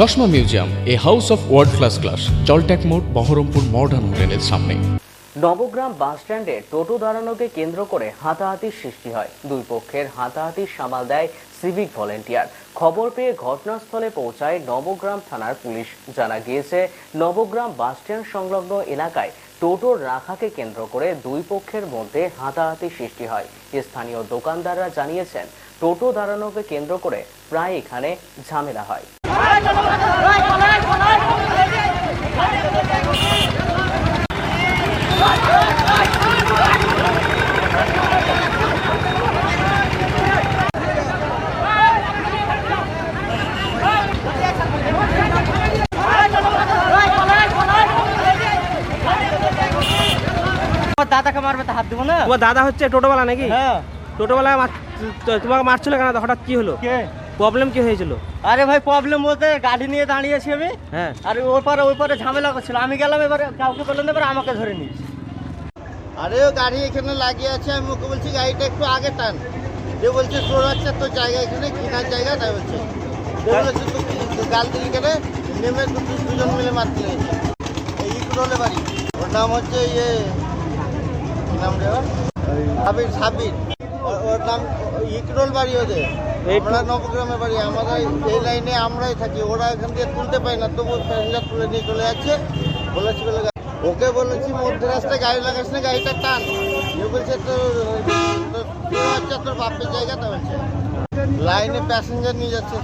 চশমা museum, a house of world class class জলট্যাক মোড়, Baharampur modern হোটেলের সামনে। নবগ্রাম বাস স্ট্যান্ডে টোটো দাঁড়ানোকে কেন্দ্র করে হাতাহাতির সৃষ্টি হয়। দুই পক্ষের হাতাহাতির সামাল দেয় সিভিক ভলেন্টিয়ার খবর পেয়ে ঘটনাস্থলে পৌঁছায় নবগ্রাম থানার পুলিশ। জানা গিয়েছে, নবগ্রাম বাস স্ট্যান্ড সংলগ্ন এলাকায় টোটোর রাখাকে কেন্দ্র করে দুই পক্ষের মধ্যে হাতাহাতি সৃষ্টি হয়। স্থানীয় দোকানদাররা জানিয়েছেন, টোটো দাঁড়ানোকে কেন্দ্র করে প্রায় এখানে ঝামেলা হয়। দাদাকে মারবে তো হাত দেবো না? তোমার দাদা হচ্ছে টোটোওয়ালা নাকি? হ্যাঁ। টোটোওয়ালা মার- তো- তোমাকে মারছিল কেন? হঠাৎ কি হলো? কে? প্রবলেম কি হয়েছিল? আরে ভাই প্রবলেম বলতে গাড়ি নিয়ে দাঁড়িয়েছি আমি। হ্যাঁ। আর ওই পারে ওই পারে ঝামেলা করছিল। আমি গেলাম এবারে কাউকে বললাম এবার আমাকে ধরে নিয়েছি আরে ও গাড়ি এখানে লাগিয়ে আছে। আমি ওকে বলছি গাড়িটা একটু আগে টান। যে বলছে তোর হচ্ছে তোর জায়গা এখানে কেনার জায়গা? তাই বলছে। যে বলেছে তুই গাল দিলি কেটে নেমে দুজন মিলে মারতে লেগেছে এই ইকরোলে বাড়ি। ওর নাম হচ্ছে ইয়ে কি নাম রে ওর? সাবির সাবির। ওর- ওর নাম ইকরোল বাড়ি ওদের। আমরা নবগ্রামে বাড়ি আমরা এই লাইনে আমরাই থাকি, ওরা এখান থেকে তুলতে পারি না, তবু প্যাসেঞ্জার তুলে নিয়ে চলে যাচ্ছে। বলেছি বলে ওকে বলেছি মধ্যে রাস্তায় গাড়ি লাগাস না, গাড়িটা টান। এ বলছে, তোর তোর বাপের জায়গা তো লাইনে প্যাসেঞ্জার নিয়ে যাচ্ছে